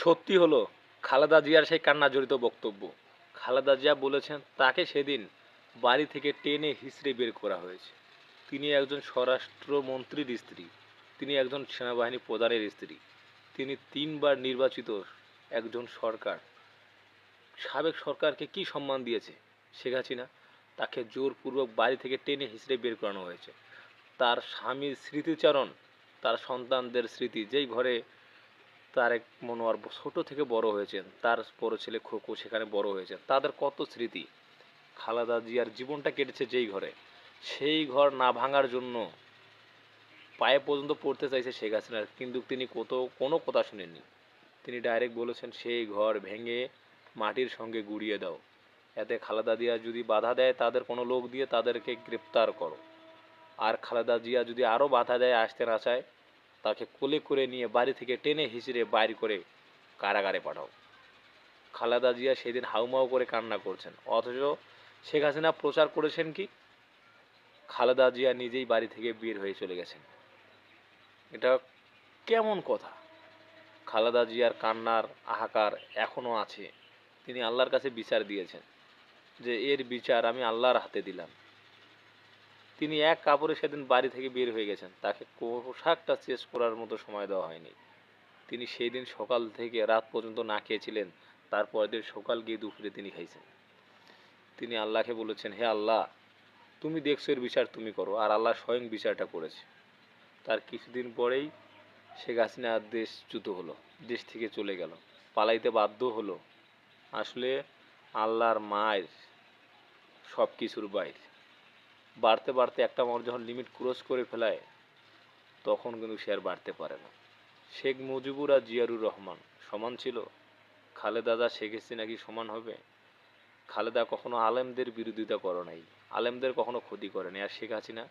সত্যি হলো, খালেদা জিয়ার সেই কান্না জড়িত বক্তব্য। খালেদা জিয়া বলেছেন, তাকে সেদিন বাড়ি থেকে টেনে হিসড়ে বের করা হয়েছে। তিনি একজন স্বরাষ্ট্রমন্ত্রীর স্ত্রী, তিনি একজন সেনাবাহিনী প্রধানের স্ত্রী, তিনি তিনবার নির্বাচিত একজন সরকার। সাবেক সরকারকে কি সম্মান দিয়েছে? শেখ হাসিনা তাকে জোরপূর্বক বাড়ি থেকে টেনে হিসড়ে বের করানো হয়েছে। তার স্বামীর স্মৃতিচারণ, তার সন্তানদের স্মৃতি, যেই ঘরে তার এক মনোয়ার ছোট থেকে বড় হয়েছেন, তার বড় ছেলে খোকো সেখানে বড় হয়েছে তাদের কত স্মৃতি? খালাদা জিয়ার জীবনটা কেটেছে যেই ঘরে। সেই ঘর না ভাঙার জন্য পায়ে পর্যন্ত পড়তে চাইছে শেখ হাসিনার কিন্তু তিনি কত, কোনো কথা শুনেননি। তিনি ডাইরেক্ট বলেছেন, সেই ঘর ভেঙে মাটির সঙ্গে গুড়িয়ে দাও। এতে খালেদা জিয়া যদি বাধা দেয়, তাদের কোনো লোক দিয়ে তাদেরকে গ্রেপ্তার করো। আর খালেদা জিয়া যদি আরও বাধা দেয়, আসতে না চায় তাকে কোলে করে নিয়ে বাড়ি থেকে টেনে হিঁচড়ে বাইর করে কারাগারে পাঠাও। খালেদা জিয়া সেদিন হাউমাউ করে কান্না করছেন। অথচ শেখ হাসিনা প্রচার করেছেন কি? খালেদা জিয়া নিজেই বাড়ি থেকে বের হয়ে চলে গেছেন। এটা কেমন কথা? খালেদা জিয়ার কান্নার আহাকার এখনও আছে। তিনি আল্লাহর কাছে বিচার দিয়েছেন যে, এর বিচার আমি আল্লাহর হাতে দিলাম। তিনি এক কাপড়ে সেদিন বাড়ি থেকে বের হয়ে গেছেন। তাকে পোশাকটা চেস করার মতো সময় দেওয়া হয়নি। তিনি সেই দিন সকাল থেকে রাত পর্যন্ত না খেয়েছিলেন তারপর দিন সকাল গিয়ে দুপুরে তিনি খাইছেন। তিনি আল্লাহকে বলেছেন, হে আল্লাহ, তুমি দেখছ এর বিচার তুমি করো, আর আল্লাহ স্বয়ং বিচারটা করেছে। তার কিছুদিন পরেই সে শেখ হাসিনা দেশচ্যুত হলো, দেশ থেকে চলে গেল, পালাইতে বাধ্য হলো। আসলে আল্লাহর মায়ের সব কিছুর বাইরে। বাড়তে বাড়তে একটা মানুষ যখন লিমিট ক্রস করে ফেলায়, তখন কিন্তু আর বাড়তে পারে না। শেখ মুজিবুর আর জিয়ারুর রহমান সমান ছিল? খালেদা যা শেখ হাসিনা কি সমান হবে? খালেদা কখনো আলেমদের বিরোধিতা করে নাই, আলেমদের কখনো ক্ষতি করেনি আর শেখ হাসিনা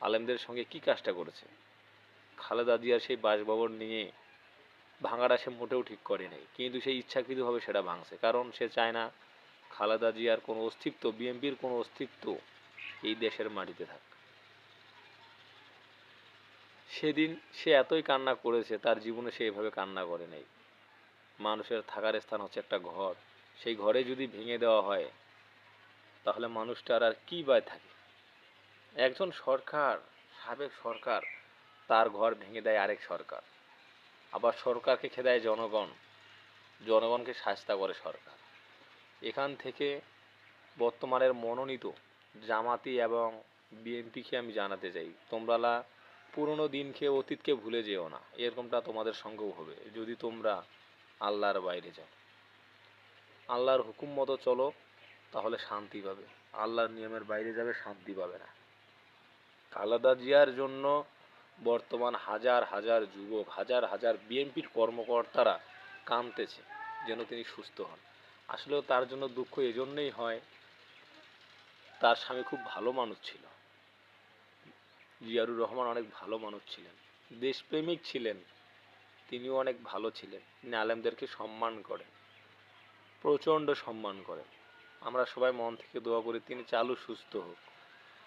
আলেমদের সঙ্গে কি কাজটা করেছে? খালেদা জিয়ার সেই বাসভবন নিয়ে ভাঙাটা সে মোটেও ঠিক করে নাই, কিন্তু সে ইচ্ছাকৃতভাবে সেটা ভাঙছে। কারণ সে চায় না খালেদা জিয়ার কোনো অস্তিত্ব বিএনপির কোনো অস্তিত্ব এই দেশের মাটিতে থাক। সেদিন সে এতই কান্না করেছে, তার জীবনে সে এভাবে কান্না করে নাই। মানুষের থাকার স্থান হচ্ছে একটা ঘর। সেই ঘরে যদি ভেঙে দেওয়া হয়, তাহলে মানুষটার আর কি বায় থাকে? একজন সরকার, সাবেক সরকার, তার ঘর ভেঙে দেয় আরেক সরকার। আবার সরকারকে খেদায় জনগণ, জনগণকে শাস্তা করে সরকার। এখান থেকে বর্তমানের মনোনীত জামাতি এবং বিএনপিকে আমি জানাতে চাই। তোমরা পুরনো দিনকে, অতীতকে ভুলে যেও না। এরকমটা তোমাদের সঙ্গেও হবে। যদি তোমরা আল্লাহর বাইরে যাও। আল্লাহর হুকুম মতো চলো, তাহলে শান্তি পাবে। আল্লাহর নিয়মের বাইরে যাবে, শান্তি পাবে না। খালেদা জিয়ার জন্য বর্তমান হাজার হাজার যুবক, হাজার হাজার বিএনপির কর্মকর্তারা কাঁদতেছে, যেন তিনি সুস্থ হন। আসলেও তার জন্য দুঃখ এজন্যই হয় তার স্বামী খুব ভালো মানুষ ছিল। জিয়ারুর রহমান অনেক ভালো মানুষ ছিলেন। দেশপ্রেমিক ছিলেন। তিনিও অনেক ভালো ছিলেন। তিনি আলেমদেরকে সম্মান করেন। প্রচণ্ড সম্মান করেন। আমরা সবাই মন থেকে দোয়া করি তিনি চালু সুস্থ হোক।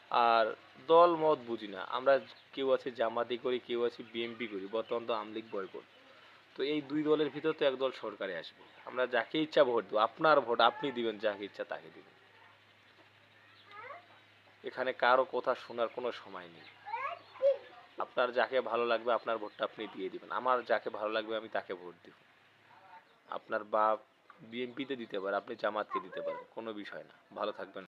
আর দল মত বুঝি না। আমরা কেউ আছে জামাতি করি, কেউ আছে বিএমপি করি। বর্তমান তো আমলিগ বয়কট। তো এই দুই দলের ভিতর তো একদল সরকারে আসবে। আমরা যাকে ইচ্ছা ভোট দেবো। আপনার ভোট, আপনি দিবেন, যাকে ইচ্ছা তাকে দিবেন। এখানে কারও কথা শোনার কোনো সময় নেই। আপনার যাকে ভালো লাগবে, আপনার ভোটটা আপনি দিয়ে দিবেন। আমার যাকে ভালো লাগবে, আমি তাকে ভোট দেব। আপনার বাপ বিএনপিতে দিতে পারে, আপনি জামাতকে দিতে পারেন, কোনো বিষয় না। ভালো থাকবেন।